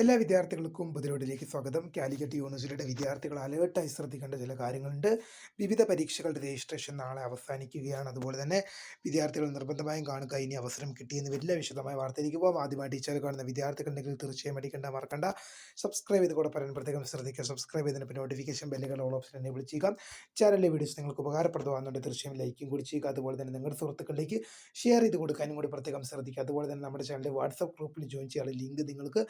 എല്ലാ വിദ്യാർത്ഥികൾക്കും പുതിരോടിലേക്ക് സ്വാഗതം. കാലിക്കറ്റ് യൂണിവേഴ്സിറ്റിയുടെ വിദ്യാർത്ഥികൾ അലേർട്ടായി ശ്രദ്ധിക്കേണ്ട ചില കാര്യങ്ങളുണ്ട്. വിവിധ പരീക്ഷകളുടെ രജിസ്ട്രേഷൻ നാളെ അവസാനിക്കുകയാണ്. അതുപോലെ തന്നെ വിദ്യാർത്ഥികൾ നിർബന്ധമായും കാണുക. ഇനി അവസരം കിട്ടിയെന്ന് വലിയ വിശദമായ വാർത്തയിലേക്ക് പോകാം ആദ്യമായി ടീച്ചർ കാണുന്ന വിദ്യാർത്ഥികളുണ്ടെങ്കിൽ തീർച്ചയായും അടിക്കേണ്ട മറക്കണ്ട. സബ്സ്ക്രൈബ് ചെയ്ത് കൂടെ പറയാൻ പ്രത്യേകം ശ്രദ്ധിക്കുക. സബ്സ്ക്രൈബ് ചെയ്തതിന് നോട്ടിഫിക്കേഷൻ ബെല്ലുകൾ ഓൾ ഓപ്ഷൻ എന്നെ വിളിച്ചേക്കാം ചാനലിലെ വീഡിയോസ് നിങ്ങൾക്ക് ഉപകാരപ്രദമാകുന്നുണ്ട്. തീർച്ചയായും ലൈക്കും കൂടി ചെയ്യുക. അതുപോലെ തന്നെ നിങ്ങളുടെ സുഹൃത്തുക്കളിലേക്ക് ഷെയർ ചെയ്ത് കൊടുക്കാനും കൂടി പ്രത്യേകം ശ്രദ്ധിക്കുക. അതുപോലെ തന്നെ നമ്മുടെ ചാനലിലെ വാട്സപ്പ് ഗ്രൂപ്പിൽ ജോയിൻ ചെയ്യാനുള്ള ലിങ്ക് നിങ്ങൾക്ക്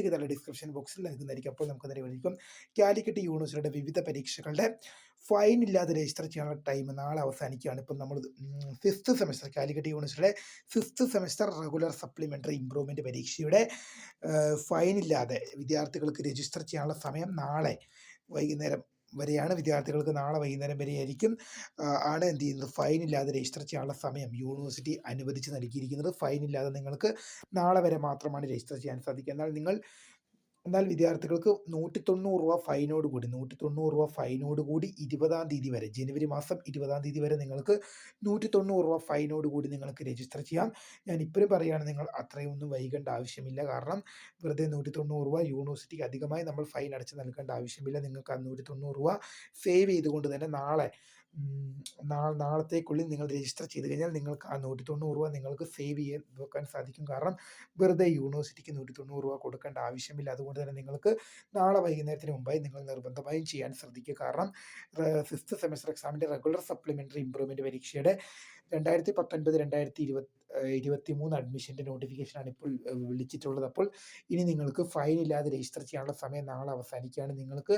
വീഡിയോയ്ക്ക് തന്നെ ഡിസ്ക്രിപ്ഷൻ ബോക്സിൽ നൽകുന്നതായിരിക്കും. അപ്പോൾ നമുക്ക് നേരെ വിളിക്കും. കാലിക്കറ്റ് യൂണിവേഴ്സിറ്റിയുടെ വിവിധ പരീക്ഷകളുടെ ഫൈൻ ഇല്ലാതെ രജിസ്റ്റർ ചെയ്യാനുള്ള ടൈം നാളെ അവസാനിക്കുകയാണ്. ഇപ്പം നമ്മൾ ഫിഫ്ത്ത് സെമസ്റ്റർ കാലിക്കറ്റ് യൂണിവേഴ്സിറ്റിയുടെ fifth semester regular supplementary improvement പരീക്ഷയുടെ ഫൈൻ ഇല്ലാതെ വിദ്യാർത്ഥികൾക്ക് രജിസ്റ്റർ ചെയ്യാനുള്ള സമയം നാളെ വൈകുന്നേരം വരെയാണ് വിദ്യാർത്ഥികൾക്ക് നാളെ വൈകുന്നേരം വരെയായിരിക്കും. ആണ് എന്ത് ചെയ്യുന്നത്? ഫൈൻ ഇല്ലാതെ രജിസ്റ്റർ ചെയ്യാനുള്ള സമയം. യൂണിവേഴ്സിറ്റി അനുവദിച്ച് നൽകിയിരിക്കുന്നത് ഫൈൻ ഇല്ലാതെ നിങ്ങൾക്ക് നാളെ വരെ മാത്രമാണ് രജിസ്റ്റർ ചെയ്യാൻ സാധിക്കുക. എന്നാൽ നിങ്ങൾ എന്നാൽ വിദ്യാർത്ഥികൾക്ക് നൂറ്റി തൊണ്ണൂറ് രൂപ ഫൈനോട് കൂടി നൂറ്റി തൊണ്ണൂറ് രൂപ ഫൈനോട് കൂടി ഇരുപതാം തീയതി വരെ ജനുവരി മാസം ഇരുപതാം തീയതി വരെ നിങ്ങൾക്ക് നൂറ്റി തൊണ്ണൂറ് രൂപ ഫൈനോട് കൂടി നിങ്ങൾക്ക് രജിസ്റ്റർ ചെയ്യാം. ഞാൻ ഇപ്പോഴും പറയുകയാണ് നിങ്ങൾ അത്രയൊന്നും വൈകേണ്ട ആവശ്യമില്ല. കാരണം വെറുതെ നൂറ്റി തൊണ്ണൂറ് രൂപ യൂണിവേഴ്സിറ്റിക്ക് അധികമായി നമ്മൾ ഫൈൻ അടച്ച് നൽകേണ്ട ആവശ്യമില്ല. നിങ്ങൾക്ക് ആ നൂറ്റി തൊണ്ണൂറ് രൂപ സേവ് ചെയ്തുകൊണ്ട് തന്നെ നാളെ നാളെ നാളത്തേക്കുള്ളിൽ നിങ്ങൾ രജിസ്റ്റർ ചെയ്ത് കഴിഞ്ഞാൽ നിങ്ങൾക്ക് ആ നൂറ്റി തൊണ്ണൂറ് രൂപ നിങ്ങൾക്ക് സേവ് ചെയ്യാൻ വെക്കാൻ സാധിക്കും. കാരണം വെറുതെ യൂണിവേഴ്സിറ്റിക്ക് നൂറ്റി തൊണ്ണൂറ് രൂപ കൊടുക്കേണ്ട ആവശ്യമില്ല. അതുകൊണ്ട് തന്നെ നിങ്ങൾക്ക് നാളെ വൈകുന്നേരത്തിന് മുമ്പായി നിങ്ങൾ നിർബന്ധമായും ചെയ്യാൻ ശ്രദ്ധിക്കുക. കാരണം സിക്സ്ത് സെമസ്റ്റർ എക്സാമിന്റെ റെഗുലർ സപ്ലിമെന്ററി ഇമ്പ്രൂവ്മെന്റ് പരീക്ഷയുടെ രണ്ടായിരത്തി പത്തൊൻപത് രണ്ടായിരത്തി ഇരുപത്തി ഇരുപത്തി മൂന്ന് അഡ്മിഷന്റെ നോട്ടിഫിക്കേഷനാണ് ഇപ്പോൾ വിളിച്ചിട്ടുള്ളത്. അപ്പോൾ ഇനി നിങ്ങൾക്ക് ഫൈൻ ഇല്ലാതെ രജിസ്റ്റർ ചെയ്യാനുള്ള സമയം നാളെ അവസാനിക്കുകയാണ്. നിങ്ങൾക്ക്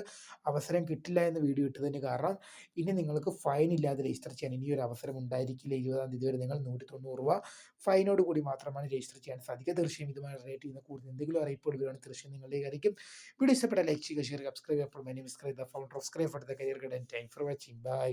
അവസരം കിട്ടില്ല എന്ന് വീഡിയോ ഇട്ടതിന് കാരണം ഇനി നിങ്ങൾക്ക് ഫൈൻ ഇല്ലാതെ രജിസ്റ്റർ ചെയ്യാൻ ഇനി ഒരു അവസരം ഉണ്ടായിരിക്കില്ല. ഇരുപതാം തീയതി വരെ നിങ്ങൾ നൂറ്റി തൊണ്ണൂറ് രൂപ ഫൈനോട് കൂടി മാത്രമാണ് രജിസ്റ്റർ ചെയ്യാൻ സാധിക്കുക. തീർച്ചയായും ഇതുമായി റിലേറ്റ് ചെയ്യുന്ന കൂടുതൽ എന്തെങ്കിലും അറിയിപ്പുകൾ വരുവാണ് തീർച്ചയായും നിങ്ങളിലേക്ക് ആയിരിക്കും. വീഡിയോ ഇഷ്ടപ്പെട്ട ലൈക്ക് ചെയ്യുക ഷെയർ സബ്സ്ക്രൈബ് അപ്പോൾ my name is the founder of Scribe for the career guide and time for watching bye